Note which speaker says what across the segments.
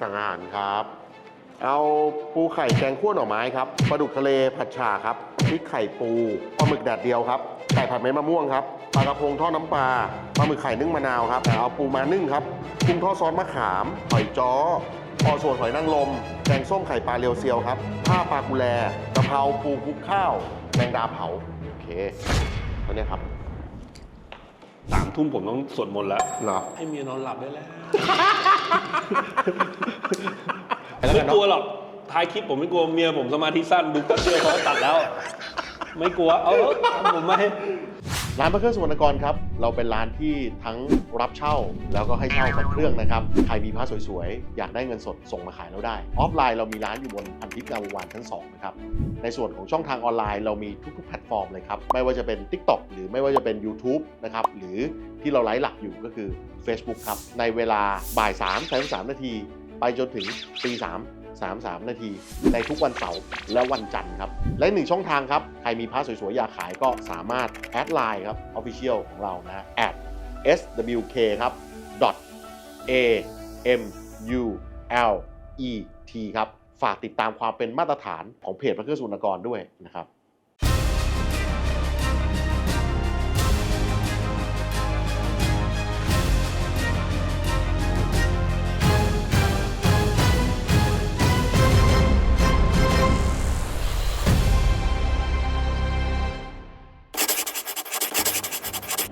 Speaker 1: สั่งอาหารครับ เอาปูไข่แกงคั่วหน่อไม้ครับปลาดุกทะเลผัดฉ่าครับพริกไข่ปูปลาหมึกแดดเดียวครับไก่ผัดเม็ดมะม่วงครับปลากระพงทอดน้ำปลาปลาหมึกไข่นึ่งมะนาวครับเอาปูมานึ่งครับกุ้งทอดซอสมะขามหอยจ้อพอส่วนหอยนางรมแกงส้มไข่ปลาเรียวเซียวครับข้าวปลากุแลกะเพราปูคลุกข้าวแมงดาเผาโอเคเท่านี้ครับ
Speaker 2: สามทุ่มผมต้องสวดมนต์แล้ว
Speaker 1: เหรอ
Speaker 2: ให้เมียนอนหลับได้แล้ว
Speaker 1: แล้ว
Speaker 2: ไม่
Speaker 1: กัน
Speaker 2: ก
Speaker 1: เนาะ
Speaker 2: ลัวหรอกท้ายคลิปผมไม่กลัวเมียผมสมาธิสั้นดูก็เดียวเขาตัดแล้ว ไม่กลัวเอาเถอะผมไม่
Speaker 1: ร้านพระเครื่องสุวรรณกรครับ เราเป็นร้านที่ทั้งรับเช่าแล้วก็ให้เช่าพระเครื่องนะครับ ใครมีพระสวยๆ อยากได้เงินสดส่งมาขายเราได้ ออฟไลน์เรามีร้านอยู่บนพันทิพย์งามววานชั้น2นะครับ ในส่วนของช่องทางออนไลน์เรามีทุกๆแพลตฟอร์มเลยครับ ไม่ว่าจะเป็น TikTok หรือไม่ว่าจะเป็น YouTube นะครับ หรือที่เราไลฟ์หลักอยู่ก็คือ Facebook ครับ ในเวลาบ่าย3 3นาทีไปจนถึงตีสาม 3 3 นาที ในทุกวันเสาร์และวันจันทร์ครับ และหนึ่งช่องทางครับ ใครมีพระสวยๆ อยากขายก็สามารถแอดไลน์ครับ Official ของเรานะ at swk ครับ dot a m u l e t ครับ ฝากติดตามความเป็นมาตรฐานของเพจพระเครื่องสุนกรด้วยนะครับ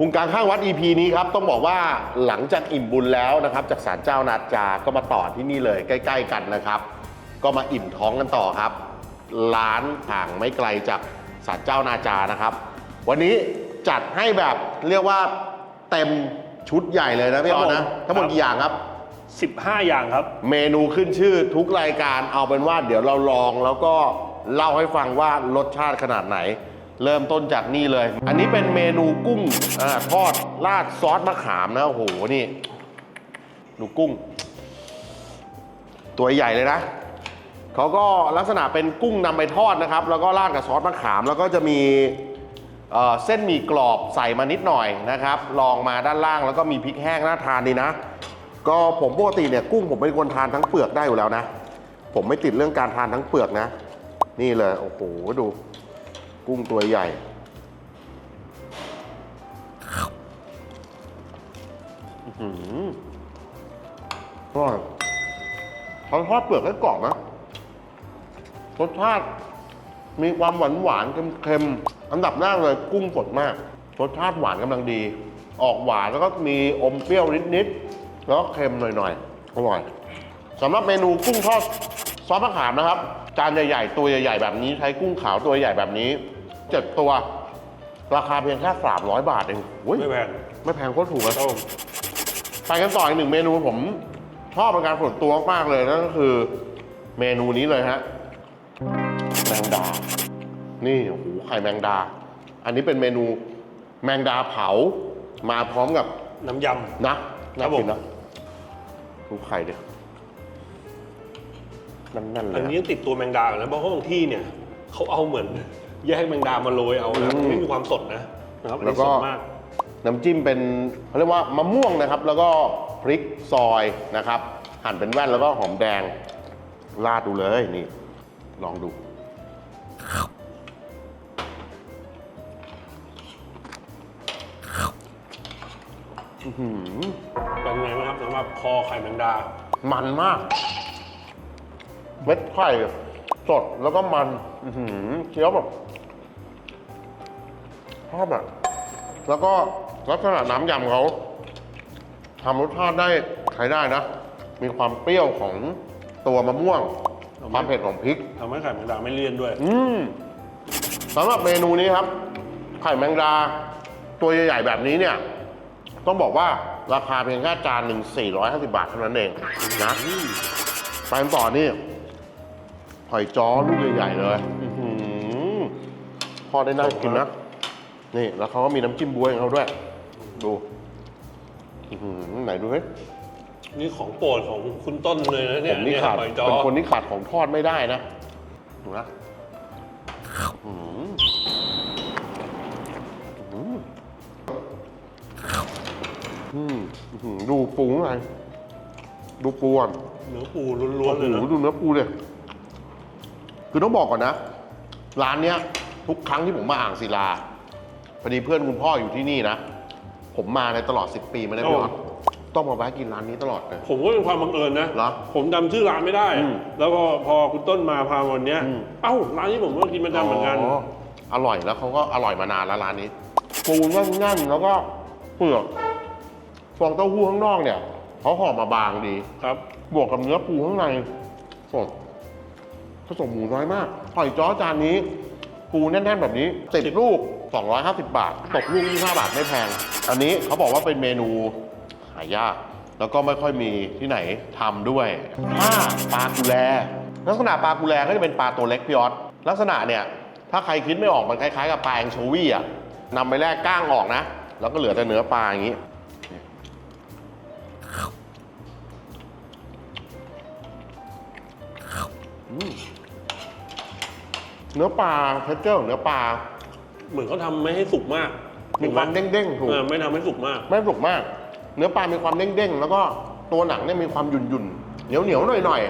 Speaker 1: พุงกลางข้างวัด EP นี้ครับต้องบอกว่าหลังจากอิ่มบุญแล้วนะครับ จากศาลเจ้านาจาก็มาต่อที่นี่เลยใกล้ ๆ กันนะครับ ก็มาอิ่มท้องกันต่อครับ ร้านห่างไม่ไกลจากศาลเจ้านาจานะครับ วันนี้จัดให้แบบเรียกว่าเต็มชุดใหญ่เลยนะพี่ออนะทั้งหมดกี่อย่างครับ
Speaker 2: 15 อย่างครับ
Speaker 1: เมนูขึ้นชื่อทุกรายการเอาเป็นว่าเดี๋ยวเราลองแล้วก็เล่าให้ฟังว่ารสชาติขนาดไหน เริ่มต้นจากนี่เลย อันนี้เป็นเมนูกุ้งอทอดราดซอสมะขามนะโอ้โหนี่ดูกุ้ง ตัวใหญ่เลยนะเขาก็ลักษณะเป็นกุ้งนำไปทอดนะครับ แล้วก็ราดกับซอสมะขาม แล้วก็จะมีเเส้นหมี่กรอบใส่มานิดหน่อยนะครับ ลองมาด้านล่างแล้วก็มีพริกแห้งน่าทานดีนะ ก็ผมปกติเนี่ยกุ้งผมเป็นคนทานทั้งเปลือกได้อยู่แล้วนะ ผมไม่ติดเรื่องการทานทั้งเปลือกนะ นี่เลยโอ้โหดู กุ้งตัวใหญ่อื้อหืออร่อยเขาทอดเปลือกให้กรอบนะรสชาติมีความหวานหวานๆเค็มๆอันดับแรกเลยกุ้งสดมาก รสชาติหวานกำลังดี ออกหวานแล้วก็มีอมเปรี้ยวนิดๆแล้วก็เค็มหน่อยๆอร่อยสำหรับเมนูกุ้งทอดซอสมะขามนะครับ จานใหญ่ๆ ตัวใหญ่ๆ แบบนี้ใช้กุ้งขาวตัวใหญ่แบบนี้ เจ็ดตัว ราคาเพียงแค่300 บาทเองโอ้ย
Speaker 2: ไม่แพง
Speaker 1: ไม่แพงโคตรถูกเลย
Speaker 2: ครับผม
Speaker 1: ไปกันต่ออีกหนึ่งเมนูผมชอบเป็นการส่วนตัวมากๆเลยนั่นก็คือเมนูนี้เลยฮะแมงดา นี่โอ้โหไข่แมงดา อันนี้เป็นเมนูแมงดาเผามาพร้อมกับ
Speaker 2: น้ำย
Speaker 1: นะน่า
Speaker 2: ครับผม
Speaker 1: กินนะดูไข่ดินั่นๆำเล
Speaker 2: อั
Speaker 1: ย
Speaker 2: น
Speaker 1: อะ
Speaker 2: นี้ยังติดตัวแมงดาอยู่นะเพราะว่าบางที่เนี่ยเขาเอาเหมือน แยกแมงดามาโรยเอานะ
Speaker 1: อืม
Speaker 2: ไม่มีความสดนะนะครับอัน
Speaker 1: แล้ว
Speaker 2: นี้
Speaker 1: ก็
Speaker 2: สดมาก
Speaker 1: น้ำจิ้มเป็นเขาเรียกว่ามะม่วงนะครับ แล้วก็พริกซอยนะครับ หั่นเป็นแว่นแล้วก็หอมแดงราดดูเลยนี่ ลองดู อื้อหือ
Speaker 2: เป็นไงบ้างครับสำหรับคอไข่แมงดา
Speaker 1: มันมาก เม็ดไข่สดแล้วก็มัน อื้อหือเคี้ยวแบบ ชอบอะแล้วก็ลักษณะน้ำยำเขาทำรสชาติได้ใช้ได้นะ มีความเปรี้ยวของตัวมะม่วง ความเผ็ดของพริก
Speaker 2: ทำให้ไข่แมงดาไม่เลี่ยนด้วย
Speaker 1: อืมสำหรับเมนูนี้ครับ ไข่แมงดา ตัวใหญ่ๆแบบนี้เนี่ย ต้องบอกว่าราคาเพียงแค่จานหนึ่ง450 บาทเท่านั้นเองนะไปกันต่อนี่หอยจ้อลูกใหญ่ๆเลย อื้อหือพอได้น่ากินนะ นี่แล้วเขาก็มีน้ำจิ้มบ๊วยของเขาด้วย ดูอื้อหือไหนดูเฮ้ย
Speaker 2: นี่ของโปรดของคุณต้นเลยนะ
Speaker 1: ผ
Speaker 2: เนี่ย
Speaker 1: มนี่
Speaker 2: เย
Speaker 1: ขาด
Speaker 2: หอยจ้อ
Speaker 1: เป็นคนที่ขาดของทอดไม่ได้นะ ดูนะอื้อหืออื้อหืออืมอื้อหือดูปูไงดูปูก่อน
Speaker 2: เนื้อปูล้วนๆเลยนะ
Speaker 1: โอ้โหดูเนื้อปูเลยคือต้องบอกก่อนนะ ร้านเนี้ย ทุกครั้งที่ผมมาอ่างศิลา พอดีเพื่อนคุณพ่ออยู่ที่นี่นะ ผมมาในตลอด 10 ปีมาได้พี่ออสต้องมาแวะกินร้านนี้ตลอดเลย
Speaker 2: ผมก็เป็นความบังเอิญนะ
Speaker 1: เหรอ
Speaker 2: ผมจำชื่อร้านไม่ได้
Speaker 1: อืม
Speaker 2: แล้วก็พอคุณต้นมาพาวันเนี้ย
Speaker 1: อืม
Speaker 2: เอ้าร้านนี้ผมก็กินประจำเหมือนกัน
Speaker 1: อร่อยแล้วเขาก็อร่อยมานานแล้วร้านนี้ปูแน่นๆแล้วก็เปลือกฟองเต้าหู้ข้างนอกเนี่ยเขาห่อมาบางดี
Speaker 2: ครับ
Speaker 1: บวกกับเนื้อปูข้างในสดผสมหมูน้อยมากหอยจ้อจานนี้ ปูแน่นๆแบบนี้สิบลูก 250 บาท ตกลูก25บาทไม่แพง อันนี้เขาบอกว่าเป็นเมนูหายาก แล้วก็ไม่ค่อยมีที่ไหนทำด้วยถ้าปลากุแล ลักษณะปลากุแลก็จะเป็นปลาตัวเล็กพี่ออสลักษณะเนี่ยถ้าใครคิดไม่ออกมันคล้ายๆกับปลาแองโชวี่อะนำไปแลกก้างออกนะ แล้วก็เหลือแต่เนื้อปลาอย่างนี้เนื้อปลาเทคเจอร์ของเนื้อปลา
Speaker 2: เหมือนเขาทำไม่ให้สุกมาก
Speaker 1: มีความเด้งๆถูก
Speaker 2: เออไม่ทำให้สุกมาก
Speaker 1: ไม่สุกมาก เนื้อปลามีความเด้งๆแล้วก็ตัวหนังเนี่ยมีความหยุ่นๆเหนียวๆหน่อย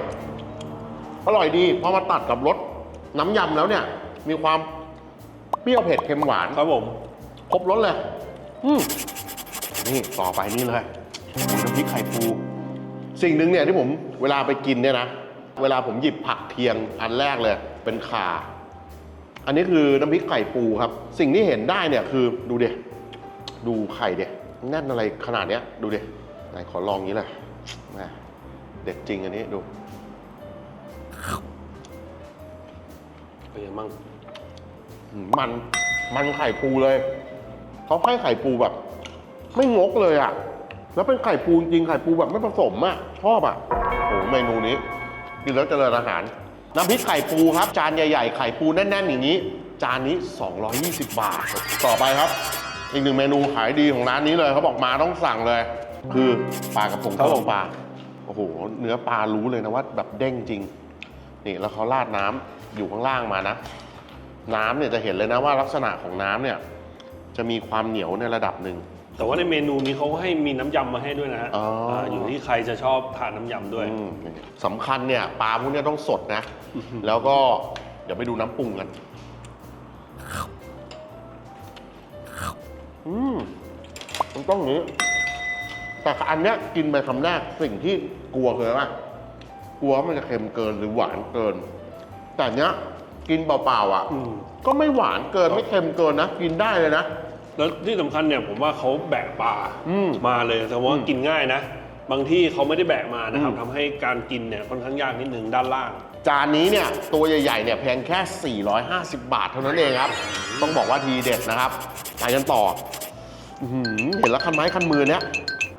Speaker 1: ๆอร่อยดีพอมาตัดกับรสน้ำยำแล้วเนี่ย มีความเปรี้ยวเผ็ดเค็มหวาน
Speaker 2: ครับผม
Speaker 1: ครบรสเลย อืมนี่ต่อไปนี่เลยน้ำพริกไข่ปู สิ่งหนึ่งเนี่ยที่ผมเวลาไปกินเนี่ยนะ เวลาผมหยิบผักเคียงอันแรกเลย เป็นข่า อันนี้คือน้ำพริกไข่ปูครับ สิ่งที่เห็นได้เนี่ยคือดูเดดูไข่เดแน่นอะไรขนาดเนี้ยดูเดไหนขอลองนี้เลยแม่เด็ดจริงอันนี้ดู
Speaker 2: เป็นยังไงบ้าง
Speaker 1: อืมมันมันไข่ปูเลยเขาให้ไข่ปูแบบ ไม่งกเลยอะ่ะ แล้วเป็นไข่ปูจริงๆไข่ปูแบบไม่ผสมอะ่ะชอบอะ่ะโอ้โหเมนูนี้กินแล้วเจริญอาหาร น้ำพริกไข่ปูครับ จานใหญ่ๆ ไข่ปูแน่น ๆ อย่างนี้ จานนี้ 220 บาท ต่อไปครับ อีกหนึ่งเมนูขายดีของร้านนี้เลยเขาบอกมาต้องสั่งเลย คือปลากระพงทอดปลาโอ้โห เนื้อปลารู้เลยนะว่าแบบเด้งจริง นี่แล้วเขาราดน้ำอยู่ข้างล่างมานะ น้ำเนี่ยจะเห็นเลยนะว่าลักษณะของน้ำเนี่ยจะมีความเหนียวในระดับหนึ่ง
Speaker 2: แต่ว่าในเมนูนี้เขาให้มีน้ำยำมาให้ด้วยนะฮะ
Speaker 1: อ๋ออ่า
Speaker 2: อยู่ที่ใครจะชอบทานน้ำยำด้วย
Speaker 1: อืมสำคัญเนี่ยปลาพวกเนี้ยต้องสดนะ แล้วก็เดี๋ยวไปดูน้ำปรุงกัน อืมมันต้องอย่างนี้ แต่อันเนี้ยกินไปคำแรกสิ่งที่กลัวคืออะไรวะกลัวว่ามันจะเค็มเกินหรือหวานเกิน แต่อันเนี้ยกินเปล่าๆอะ
Speaker 2: อืม
Speaker 1: ก็ไม่หวานเกินไม่เค็มเกินนะ กินได้เลยนะ
Speaker 2: แล้วที่สำคัญเนี่ยผมว่าเขาแบะปลา
Speaker 1: อืม
Speaker 2: มาเลยแต่ว่า
Speaker 1: อืม
Speaker 2: กินง่ายนะ บางที่เขาไม่ได้แบะมานะครับ
Speaker 1: อืม
Speaker 2: ทำให้การกินเนี่ยค่อนข้างยากนิดนึงด้านล่าง
Speaker 1: จานนี้เนี่ยตัวใหญ่ๆเนี่ยเพียงแค่ 450 บาทเท่านั้นเองครับ ต้องบอกว่าทีเด็ดนะครับไปกันต่ออื้อหือเห็นแล้วคันไม้คันมือเนี่ย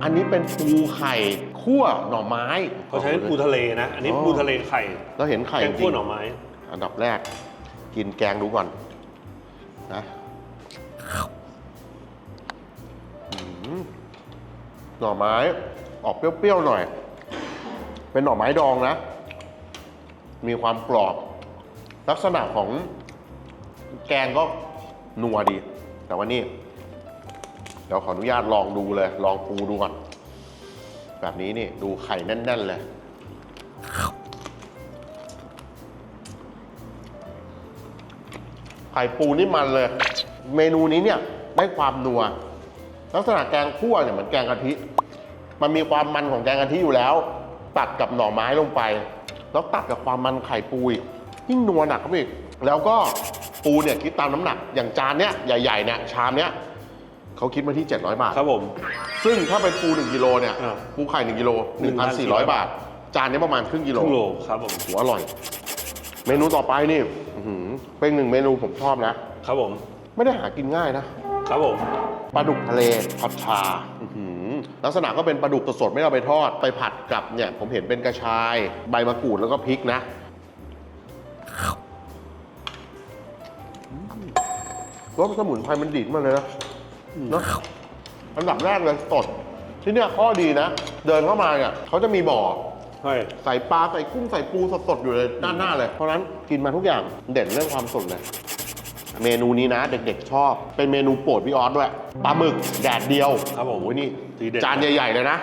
Speaker 1: อันนี้เป็นปูไข่คั่วหน่อไม้
Speaker 2: เขาใช้ปูทะเลนะ อันนี้
Speaker 1: อ๋อ
Speaker 2: ปูทะเลไข่
Speaker 1: แล้วเห็นไข่
Speaker 2: แก
Speaker 1: จ
Speaker 2: ง
Speaker 1: ริ
Speaker 2: คั่ว
Speaker 1: ง
Speaker 2: หน่อไม้
Speaker 1: อันดับแรก กินแกงดูก่อนนะอื้อ หน่อไม้ออกเปรี้ยวๆหน่อย เป็นหน่อไม้ดองนะ มีความกรอบ ลักษณะของแกงก็นัวดี แต่ว่านี่เดี๋ยวขออนุญาตลองดูเลย ลองปูดูก่อนแบบนี้นี่ดูไข่แน่น ๆ เลย ไข่ปูนี่มันเลย เมนูนี้เนี่ยได้ความนัว ลักษณะแกงคั่วเนี่ยเหมือนแกงกะทิ มันมีความมันของแกงกะทิอยู่แล้ว ตัดกับหน่อไม้ลงไป แล้วตัดกับความมันไข่ปูอีกยิ่งนัวหนักเข้าไปอีกแล้วก็ปูเนี่ยคิดตามน้ำหนัก อย่างจานเนี้ยใหญ่ๆเนี่ยชามเนี้ยเขาคิดมาที่ 700 บาท
Speaker 2: ครับผม
Speaker 1: ซึ่งถ้าเป็นปู 1กิโลเนี่ย
Speaker 2: อ่า
Speaker 1: ปูไข่ 1กิโล1,400 บาท จานนี้ประมาณครึ่งกิ
Speaker 2: ค
Speaker 1: โล
Speaker 2: รึ่งโลครับผม
Speaker 1: ถือว่าอร่อย เมนูต่อไปนี่อื้อหือเป็นหนึ่งเมนูผมชอบนะ
Speaker 2: ครับผม
Speaker 1: ไม่ได้หากินง่ายนะ
Speaker 2: ครับผม
Speaker 1: ปลาดุกทะเลผัดชาอื้อหือลักษณะก็เป็นปลาดุกสดๆไม่ได้เอาไปทอด ไปผัดกับเนี่ย ผมเห็นเป็นกระชาย ใบมะกรูดแล้วก็พริกนะ รสสมุนไพรมันดีดมากเลยนะเนอะอันดับแรกเลยสด ที่เนี่ยข้อดีนะ เดินเข้ามาเนี่ยเขาจะมีบ่อ
Speaker 2: ใช่
Speaker 1: ใส่ปลาใส่กุ้งใส่ปูสดๆอยู่เลยด้านหน้าเลย เพราะฉะนั้นกินมาทุกอย่างเด่นเรื่องความสดเลย เมนูนี้นะเด็กๆชอบ เป็นเมนูโปรดพี่ออสด้วยปลาหมึกแดดเดียว
Speaker 2: ครับผม
Speaker 1: โอ้ยนี่
Speaker 2: ทีเด็ด
Speaker 1: จานใหญ่ๆเลยนะ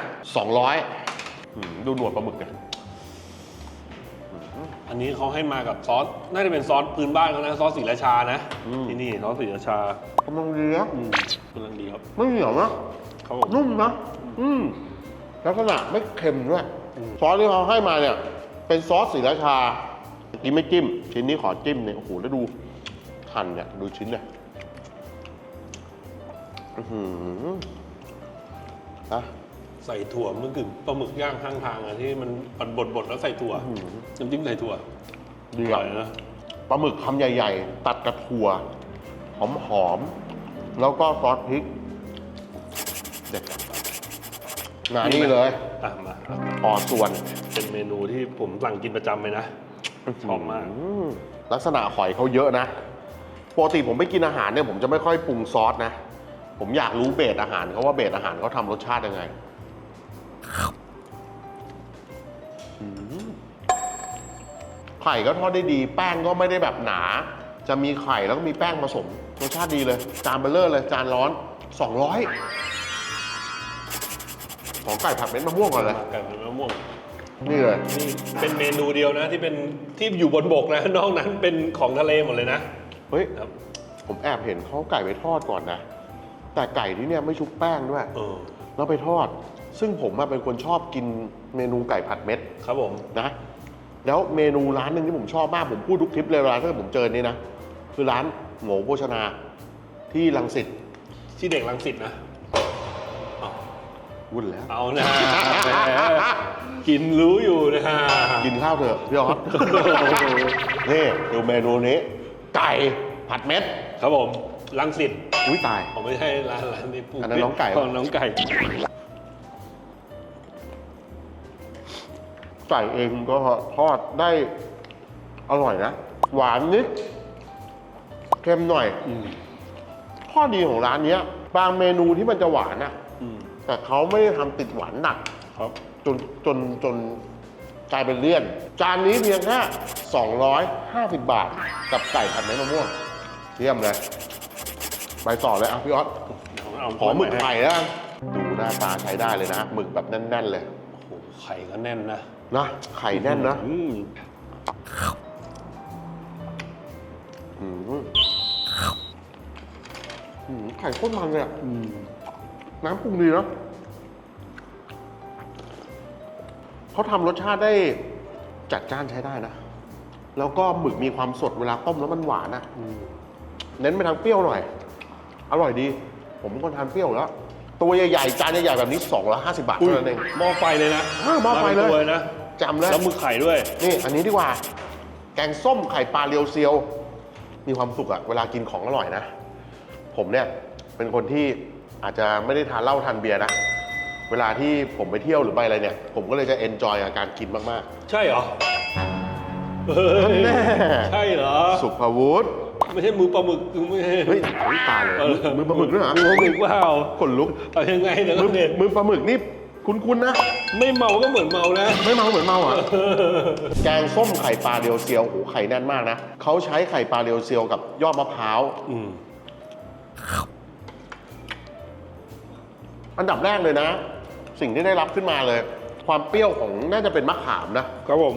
Speaker 1: 200อืมดูหนวดปลาหมึกเนี่ย
Speaker 2: อันนี้เขาให้มากับซอส น่าจะเป็นซอสพื้นบ้านเขานะ ซอสสีราชานะ
Speaker 1: อืม
Speaker 2: ที่นี่ซอสสีราชากำ
Speaker 1: ลังดีนะ
Speaker 2: อืมกำลังดีครับ
Speaker 1: ไม่เหนียวนะ
Speaker 2: ครับผม
Speaker 1: นุ่มนะ อืมลักษณะไม่เค็มด้วย
Speaker 2: อืม
Speaker 1: ซอสที่เขาให้มาเนี่ย เป็นซอสสีราชาเมื่อกี้ไม่จิ้ม ชิ้นนี้ขอจิ้มเนี่ย โอ้โห แล้วดู หั่นเนี่ย ดูชิ้นเนี่ยอื้อหืออะ
Speaker 2: ใส่ถั่วมันกึ่งปลาหมึกย่างข้างทางอะที่มันบดบดๆแล้วใส่ถั่ว
Speaker 1: อื้อหือ
Speaker 2: น้ำจิ้มใส่ถั่ว
Speaker 1: ดี
Speaker 2: อร่
Speaker 1: อะ
Speaker 2: อยนะ
Speaker 1: ปลาหมึกคำใหญ่ ๆ ตัดกระถั่วหอมๆแล้วก็ซอสพริกเด็ดงานนี้เลย
Speaker 2: อะมาครับ
Speaker 1: ออส่วน
Speaker 2: เป็นเมนูที่ผมสั่งกินประจำเลยนะชอบมาก
Speaker 1: อืมลักษณะหอยเขาเยอะนะ ปกติผมไปกินอาหารเนี่ยผมจะไม่ค่อยปรุงซอสนะ ผมอยากรู้เบสอาหารเขาว่าเบสอาหารเขาทำรสชาติยังไงอืมไข่ก็ทอดได้ดี แป้งก็ไม่ได้แบบหนา จะมีไข่แล้วก็มีแป้งผสมรสชาติดีเลย จานเบลเลอร์เลย จานร้อน 200 ของไก่ผัดเม็ดมะม่วงก่อนเลย
Speaker 2: ไก่ผัดมะม่วง
Speaker 1: นี่เลย
Speaker 2: นี่เป็นเมนูเดียวนะที่เป็นที่อยู่บนบกนะ นอกนั้นเป็นของทะเลหมดเลยนะ
Speaker 1: เฮ้ย
Speaker 2: ครับ
Speaker 1: ผมแอบเห็นเขาไก่ไปทอดก่อนนะ แต่ไก่ที่เนี่ยไม่ชุบแป้งด้วย
Speaker 2: เออ
Speaker 1: แล้วไปทอด ซึ่งผมอะเป็นคนชอบกินเมนูไก่ผัดเม็ด
Speaker 2: ครับผม
Speaker 1: นะ แล้วเมนูร้านหนึ่งที่ผมชอบมาก ผมพูดทุกคลิปเลยเวลาถ้าเกิดผมเจอนี่นะ คือร้านโง่โภชนาที่ลังสิต
Speaker 2: ที่เด็กลังสิตนะเอา
Speaker 1: วุ่นแล้ว
Speaker 2: เอานะแหมกินรู้อยู่นะ
Speaker 1: กินข้าวเถอะพี่ออส นี่ดูเมนูนี้ ไก่ผัดเม็ด
Speaker 2: ครับผมลังสิต
Speaker 1: อุ้ยตาย
Speaker 2: ผมไม่ใช่ร้านร้านนี้ปู
Speaker 1: อันนั้นน้องไก่
Speaker 2: ของน้องไก่
Speaker 1: ไก่เองก็ทอดได้อร่อยนะ หวานนิดเค็มหน่อย
Speaker 2: อืม
Speaker 1: ข้อดีของร้านเนี้ย บางเมนูที่มันจะหวานอะ
Speaker 2: อืม
Speaker 1: แต่เขาไม่ได้ทำติดหวานหนัก
Speaker 2: ครับ
Speaker 1: จนจนจน กลายเป็นเลี่ยน จานนี้เพียงแค่250 บาท กับไก่ผัดเม็ดมะม่วงเยี่ยมเลย ไปต่อเลยอะพี่ออส
Speaker 2: เอา
Speaker 1: ขอหมึกไข่แล้วกันดูหน้าตาใช้ได้เลยนะหมึกแบบแน่น ๆ เลย
Speaker 2: โอ้โหไข่ก็แน่นนะ
Speaker 1: นะไข่แน่นนะ
Speaker 2: อืม
Speaker 1: อืมอืมไข่โคตรมันเลยอะ
Speaker 2: อืม
Speaker 1: น้ำปรุงดีเนาะ เขาทำรสชาติได้จัดจ้านใช้ได้นะ แล้วก็หมึกมีความสดเวลาต้มแล้วมันหวานอะ
Speaker 2: อืม
Speaker 1: เน้นไปทางเปรี้ยวหน่อย อร่อยดี ผมเป็นคนทานเปรี้ยวอยู่แล้ว ตัวใหญ่ๆจานใหญ่ๆแบบนี้250 บาท
Speaker 2: อุ้ย
Speaker 1: เท่านั้นเอง
Speaker 2: หม้อไฟเลยนะ
Speaker 1: อ้าวหม้อไฟเลยา
Speaker 2: ป็นตัวนะ
Speaker 1: จำเลย
Speaker 2: แล้วหมึกไข่ด้วย
Speaker 1: นี่อันนี้ดีกว่า แกงส้มไข่ปลาเรียวเซียว มีความสุขอะเวลากินของอร่อยนะ ผมเนี่ยเป็นคนที่อาจจะไม่ได้ทานเหล้าทานเบียร์นะ เวลาที่ผมไปเที่ยวหรือไปอะไรเนี่ย ผมก็เลยจะเอนจอยกับการกินมาก
Speaker 2: ใช่เหรอเฮ้ย
Speaker 1: แน่
Speaker 2: ใช่เหรอ
Speaker 1: ๆ สุภวุฒิ
Speaker 2: ไม่ใช่มือปลาหมึกไม่ใช่
Speaker 1: เฮ้ยอุ๊ยตายเลย
Speaker 2: เออ
Speaker 1: มือปลาหมึกด้วยเหรอ
Speaker 2: มือปลาหมึกเปล่า
Speaker 1: ขนลุก
Speaker 2: เอายังไงเดี๋ยว
Speaker 1: มื
Speaker 2: ก็
Speaker 1: อ
Speaker 2: เด็ด
Speaker 1: มือปลาหมึกนี่คุ้นๆนะ
Speaker 2: ไม่เมาก็เหมือนเมานะ
Speaker 1: ไม่เมาเหมือนเมาอะ แกงส้มไข่ปลาเรียวเซียวโอ้โหไข่แน่นมากนะเขาใช้ไข่ปลาเรียวเซียวกับยอดมะพร้าว
Speaker 2: อืม
Speaker 1: อันดับแรกเลยนะ สิ่งที่ได้รับขึ้นมาเลย ความเปรี้ยวของน่าจะเป็นมะขามนะ
Speaker 2: ครับผม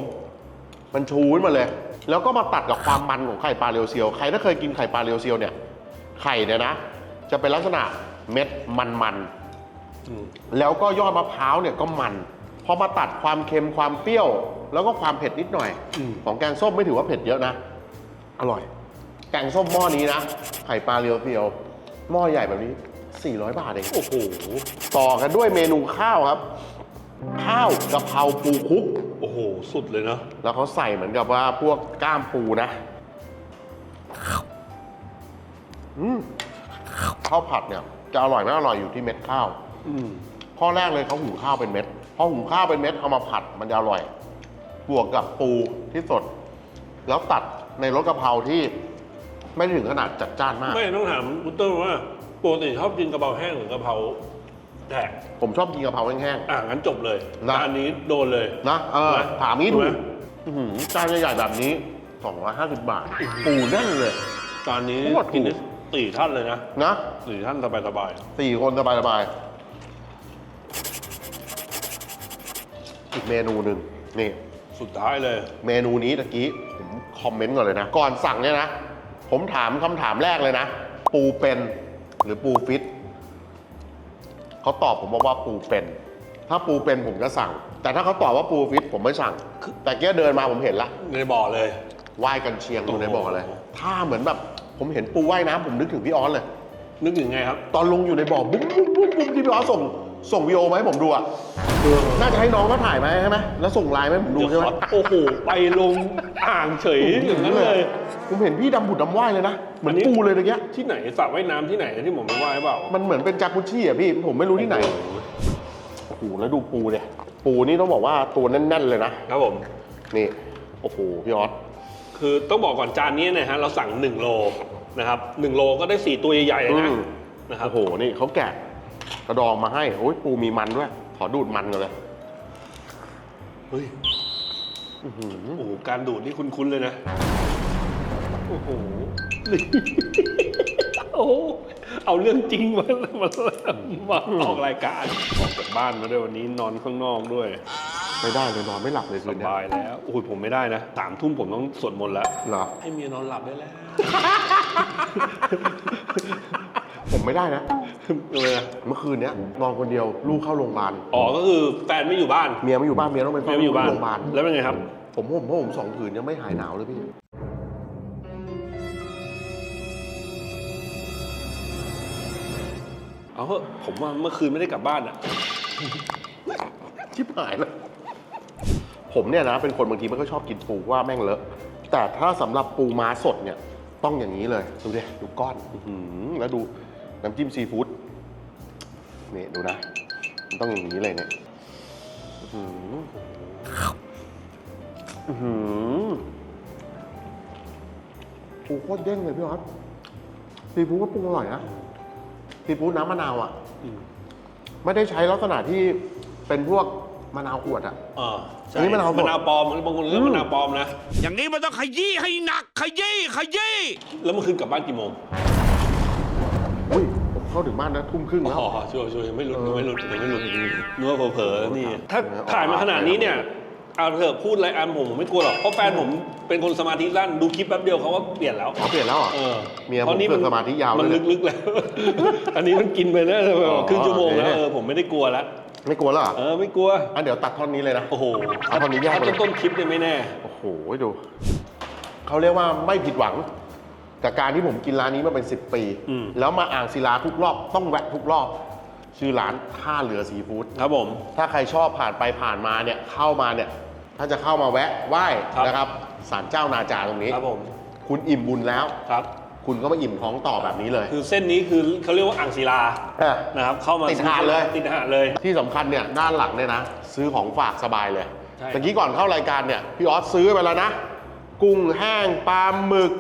Speaker 1: มันชูขึ้นมาเลย แล้วก็มาตัดกับความมันของไข่ปลาเรียวเซียว ใครถ้าเคยกินไข่ปลาเรียวเซียวเนี่ย ไข่เนี่ยนะ จะเป็นลักษณะเม็ดมัน
Speaker 2: อืม
Speaker 1: ๆแล้วก็ยอดมะพร้าวเนี่ยก็มัน พอมาตัดความเค็มความเปรี้ยว แล้วก็ความเผ็ดนิดหน่อย
Speaker 2: อืม
Speaker 1: ของแกงส้มไม่ถือว่าเผ็ดเยอะนะ อร่อย แกงส้มหม้อนี้นะ ไข่ปลาเรียวเซียว หม้อใหญ่แบบนี้ 400 บาทเอง
Speaker 2: โอ้โห
Speaker 1: ต่อกันด้วยเมนูข้าวครับ ข้าวกะเพราปูคลุก
Speaker 2: โอ้โห สุดเลยเนาะ
Speaker 1: แล้วเขาใส่เหมือนกับว่าพวกก้ามปูนะอืมข้าวผัดเนี่ยจะอร่อยไม่อร่อยอยู่ที่เม็ดข้าว
Speaker 2: อืม
Speaker 1: ข้อแรกเลยเขาหุงข้าวเป็นเม็ดพอหุงข้าวเป็นเม็ดเอามาผัดมันจะอร่อย บวกกับปูที่สด แล้วตัดในรสกะเพราที่ ไม่ได้ถึงขนาดจัดจ้านมาก
Speaker 2: ไม่ต้องถามคุณต้นว่า ปกติชอบกินกะเพราแห้งหรือกะเพราแดก
Speaker 1: ผมชอบกินกะเพราแห้ง
Speaker 2: อะงั้นจบเลย
Speaker 1: นะ
Speaker 2: อันนี้โดนเลย
Speaker 1: ๆนะเออ
Speaker 2: ถูกไหม
Speaker 1: ถามนี้ถู
Speaker 2: ถูก
Speaker 1: ก
Speaker 2: ไหม
Speaker 1: อื้อหือจานใหญ่ๆแบบนี้ 250 บาทปูแน่นเลย
Speaker 2: จานนี้
Speaker 1: โคตรถูก
Speaker 2: กินได้สี่ท่านเลยนะ
Speaker 1: นะ
Speaker 2: สี่ท่านสบายสบาย
Speaker 1: สี่คนสบายๆอีกเมนูหนึ่งนี่
Speaker 2: สุดท้ายเลย
Speaker 1: เมนูนี้ตะกี้ผมคอมเมนต์ก่อนเลยนะ ก่อนสั่งเนี่ยนะ ผมถามคำถามแรกเลยนะ ปูเป็น หรือปูฟิตเขาตอบผมมาว่าปูเป็น ถ้าปูเป็นผมจะสั่ง แต่ถ้าเขาตอบว่าปูฟิตผมไม่สั่ง แต่เกี้เดินมาผมเห็นละ
Speaker 2: ในบ่อเลย
Speaker 1: ว่ายกันเชียงอยู่ใน
Speaker 2: โอ้โห
Speaker 1: บ่อเลยถ้าเหมือนแบบผมเห็นปูว่ายน้ำผมนึกถึงพี่ออสเลย
Speaker 2: นึกถึงไงครับ
Speaker 1: ตอนลงอยู่ในบ่อบุ้มบุ้มบุ้มบุ้มที่พี่ออสส่ง ส่งวีโอมาให้ผมดูอะน่าจะให้น้องเขาถ่ายมาใช่ไหมแล้วส่งไลน์มาให้ผมดูใช่ไหม
Speaker 2: โอ้โห ไปลงอ่างเฉยอย่างนั้นเลย
Speaker 1: ผมเห็นพี่ดำบุดดำว่ายเลยนะ เหมือน
Speaker 2: อันนี้
Speaker 1: ปูเลยตะเกีย
Speaker 2: ที่ไหนสระว่ายน้ำที่ไหนที่ผมไปว่ายเปล่า
Speaker 1: มันเหมือนเป็นจากุชี่อะพี่ ผมไม่รู้ที่ไหนโอ้โหแล้วดูปูเนี่ยปูนี่ต้องบอกว่าตัวแน่น ๆ เลยนะ
Speaker 2: ครับผม
Speaker 1: นี่ โอ้โห พี่ออส
Speaker 2: คือต้องบอกก่อนจานนี้เนะฮะเราสั่ง1โลนะครับ1โลก็ได้ 4 ตัวใหญ่ๆเลยนะ
Speaker 1: อืม
Speaker 2: นะครับ
Speaker 1: โอ้โห นี่เขาแกะ กระดองมาให้โอ้ยปูมีมันด้วย ขอดูดมันก่อนเลย
Speaker 2: เฮ้ย
Speaker 1: อื้อหือ
Speaker 2: โอ้โหการดูดนี่คุ้นๆเลยนะ โอ้โหโอ้โหเอาเรื่องจริงมามามาออกรายการออกจากบ้านมาด้วยวันนี้นอนข้างนอกด้วย
Speaker 1: ไม่ได้เลยนอนไม่หลับเลย
Speaker 2: ส
Speaker 1: คืนเนี้ย
Speaker 2: บายแล้วโอ้ยผมไม่ได้นะสามทุ่มผมต้องสวดมนต์แล้ว
Speaker 1: เหรอ
Speaker 2: ให้เมียนอนหลับได้แล้ว
Speaker 1: ผมไม่ได้นะ
Speaker 2: ทำไมอะ
Speaker 1: เมื่อคืนเนี้ยนอนคนเดียวลูกเข้าโรงพยาบาล
Speaker 2: อ๋อ ก็คือแฟนไม่อยู่บ้าน
Speaker 1: เมียไม่อยู่บ้านเมียต้องไป
Speaker 2: แฟ
Speaker 1: เฝ้าน
Speaker 2: ไม่อยู่บ้าน
Speaker 1: โรงพยาบาล
Speaker 2: แล้วเป็นไงครับ
Speaker 1: ผมผมผมสองผืนยังไม่หายหนาวเลยพี่
Speaker 2: เอาเหอะผมว่าเมื่อคืนไม่ได้กลับบ้านอะ
Speaker 1: ชิบหายเลยผมเนี่ยนะเป็นคนบางทีไม่ค่อยชอบกินปูว่าแม่งเลอะ แต่ถ้าสำหรับปูม้าสดเนี่ย ต้องอย่างนี้เลย ดูดิดูก้อนอื้อหือแล้วดู น้ำจิ้มซีฟู้ดนี่ดูนะ มันต้องอย่างนี้เลยเนี่ยอื้อหืออื้อหือปูโคตรเด้งเลยพี่ออสซีฟู้ดก็ปรุงอร่อยนะซีฟู้ดน้ำมะนาวอะ
Speaker 2: อืม
Speaker 1: ไม่ได้ใช้ลักษณะที่เป็นพวกมะนาวขวดอะ
Speaker 2: อ่า
Speaker 1: อันนี้มะนาวสด
Speaker 2: มะนาวปลอมบางคนเรียก
Speaker 1: อืม
Speaker 2: มะนาวปลอมนะ
Speaker 3: อย่างนี้มันต้องขยี้ให้หนักขยี้ขยี้
Speaker 2: แล้วเมื่อคืนกลับบ้านกี่โมง
Speaker 1: อุ้ยผม เข้าถึงบ้านนะทุ่มครึ่งแล้ว
Speaker 2: อ๋อช่วยช่วยยังไม่หลุด
Speaker 1: เออ
Speaker 2: ยังไม่หลุดยังไม่หลุดนึกว่าเผลอๆนี่ ถ้า
Speaker 1: เออ
Speaker 2: ถ่ายมาขนาดนี้เนี่ยเอาเถอะพูดอะไรอันผมผมไม่กลัวหรอกเพราะแฟนผมเป็นคนสมาธิสั้นดูคลิปแป๊บเดียวเขาก็เปลี่ยนแล้ว
Speaker 1: อ๋อเปลี่ยนแล้วเหรอ
Speaker 2: เออ
Speaker 1: เมียผม
Speaker 2: พราะนี่
Speaker 1: เกิดสมาธิยาว
Speaker 2: มัน
Speaker 1: เลย
Speaker 2: ลึกๆแล้ว อันนี้มันกินไปนะ
Speaker 1: อ๋อ
Speaker 2: ครึ่งชั่วโมงแล้ว
Speaker 1: โอเค
Speaker 2: เออผมไม่ได้กลัวแล้ว
Speaker 1: ไม่กลัวแล้วเหรอ
Speaker 2: เออไม่กลัว
Speaker 1: อะเดี๋ยวตัดท่อนนี้เลยนะ
Speaker 2: โอ้โห
Speaker 1: เอาตอนนี้แยก
Speaker 2: ถ้า
Speaker 1: ไปเลย
Speaker 2: ต้นๆคลิปเนี่ยไม่แน่
Speaker 1: โอ้โหดูเขาเรียกว่าไม่ผิดหวัง กับการที่ผมกินร้านนี้มาเป็น 10 ปี
Speaker 2: อืม
Speaker 1: แล้วมาอ่างศิลาทุกรอบต้องแวะทุกรอบ ชื่อร้านท่าเรือซีฟู้ด
Speaker 2: ครับผม
Speaker 1: ถ้าใครชอบผ่านไปผ่านมาเนี่ยเข้ามาเนี่ย ถ้าจะเข้ามาแวะไหว้
Speaker 2: ครับ
Speaker 1: นะครับศาลเจ้านาจาตรงนี้
Speaker 2: ครับผม
Speaker 1: คุณอิ่มบุญแล้ว
Speaker 2: ครับ
Speaker 1: คุณก็มาอิ่มท้องต่อแบบนี้เลย
Speaker 2: คือเส้นนี้คือเขาเรียกว่าอ่างศิลา
Speaker 1: อะ
Speaker 2: นะครับ เข้ามา
Speaker 1: ติดหาดเลย
Speaker 2: ติดหาดเลย
Speaker 1: ที่สำคัญเนี่ยด้านหลังเนี่ยนะ ซื้อของฝากสบายเลย
Speaker 2: ใช่
Speaker 1: ตะกี้ก่อนเข้ารายการเนี่ยพี่ออสซื้อไปแล้วนะ กุ้งแห้งปลาหมึก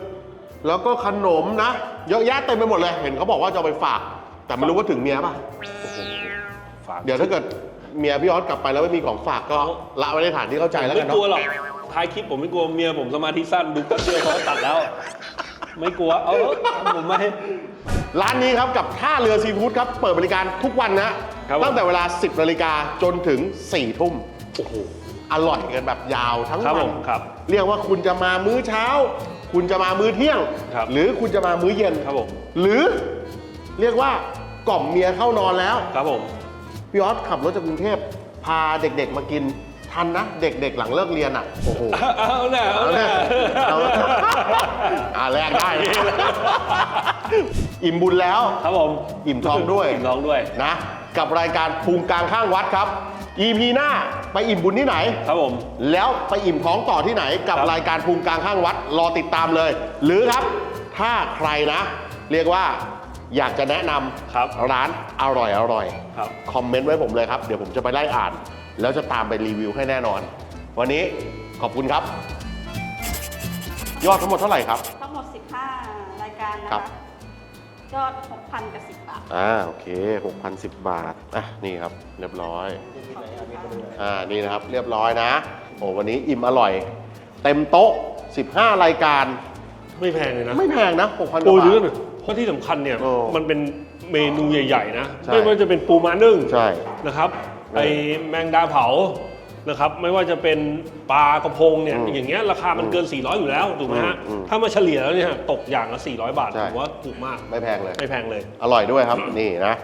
Speaker 1: แล้วก็ขนมนะ เยอะแยะเต็มไปหมดเลย เห็นเขาบอกว่าจะเอาไปฝาก แต่ไม่รู้ว่าถึงเมียป่ะ
Speaker 2: ฝาก
Speaker 1: เดี๋ยวถ้าเกิดเมียพี่ออสกลับไปแล้วไม่มีของฝากก็ละไว้ในฐานที่เข้าใจแล้ว
Speaker 2: ไม่
Speaker 1: กัน
Speaker 2: กลัว
Speaker 1: เนาะ
Speaker 2: หรอกท้ายคลิปผมไม่กลัวเมียผมสมาธิสั้นดูแป๊บเดียวเขาก็ตัดแล้ว ไม่กลัว เอาเถอะผมไม่
Speaker 1: ร้านนี้ครับกับท่าเรือซีฟู้ดครับ เปิดบริการทุกวันนะครับ
Speaker 2: ผม
Speaker 1: ตั้งแต่เวลา 10นาฬิกาจนถึง4ทุ่ม
Speaker 2: โอ้โห
Speaker 1: อร่อยกันแบบยาวทั้ง
Speaker 2: ครับ
Speaker 1: วั
Speaker 2: ผ
Speaker 1: น
Speaker 2: มครับ
Speaker 1: เรียกว่าคุณจะมามื้อเช้า คุณจะมามื้อเที่ยง
Speaker 2: ครับ
Speaker 1: หรือคุณจะมามื้อเย็น
Speaker 2: ครับผม
Speaker 1: หรือเรียกว่ากล่อมเมียเข้านอนแล้ว
Speaker 2: ครับผม
Speaker 1: พี่ออสขับรถจากกรุงเทพพาเด็กๆมากินทันนะ เด็กๆหลังเลิกเรียนอะโอ้โห
Speaker 2: เอาหน่าเอาหน่า
Speaker 1: เอาหน่าอ่าแลกได้ อิ่มบุญแล้ว
Speaker 2: ครับผม
Speaker 1: อิ่มท้องด้วย
Speaker 2: อิ่มท้องด้วย
Speaker 1: นะ กับรายการภูมิกลางข้างวัดครับ EP หน้าไปอิ่มบุญที่ไหน
Speaker 2: ครับผม
Speaker 1: แล้วไปอิ่มท้องต่อที่ไหนกับ
Speaker 2: ครับ
Speaker 1: รายการภูมิกลางข้างวัดรอติดตามเลย หรือครับ ถ้าใครนะ เรียกว่าอยากจะแนะนำ
Speaker 2: ครับ
Speaker 1: ร้านอร่อยอร่อย
Speaker 2: ครับ
Speaker 1: คอมเมนต์ไว้ผมเลยครับ เดี๋ยวผมจะไปไล่อ่าน แล้วจะตามไปรีวิวให้แน่นอน วันนี้ขอบคุณครับ ยอดทั้งหมดเท่าไหร่ครับ
Speaker 4: ทั้งหมด 15 รายการนะ
Speaker 1: ครั
Speaker 4: คะ
Speaker 1: บ
Speaker 4: ยอด6,000กับ10บาท
Speaker 1: อ่าโอเค6,010 บาท อะ นี่ครับ เรียบร้อย อ่า นี่นะครับ เรียบร้อยนะ โอ้วันนี้อิ่มอร่อย เต็มโต๊ะ 15 รายการ
Speaker 2: ไม่แพงเลยนะ
Speaker 1: ไม่แพงนะ6,000กว่า
Speaker 2: โอ้
Speaker 1: บา
Speaker 2: เยอะ
Speaker 1: ท
Speaker 2: นะเพราะที่สำคัญเนี่ย
Speaker 1: โอ้
Speaker 2: มันเป็นเมนูใหญ่ ๆ นะ
Speaker 1: ใช่
Speaker 2: ไม่ว่าจะเป็นปูม้านึ่ง
Speaker 1: ใช่
Speaker 2: นะครับ
Speaker 1: เออ
Speaker 2: ไอแมงดาเผา นะครับไม่ว่าจะเป็นปลากระพงเนี่ย
Speaker 1: อืม
Speaker 2: อย่างเงี้ยราคามันเกิน 400 อยู่แล้วถูกไหมฮะ
Speaker 1: อืมอืม
Speaker 2: ถ้ามาเฉลี่ยแล้วเนี่ยตกอย่างละ400 บาท
Speaker 1: ใช่
Speaker 2: ถือว่าถูกมาก
Speaker 1: ไม่แพงเลย
Speaker 2: ไม่แพงเลย
Speaker 1: อร่อยด้วยครับ นี่นะ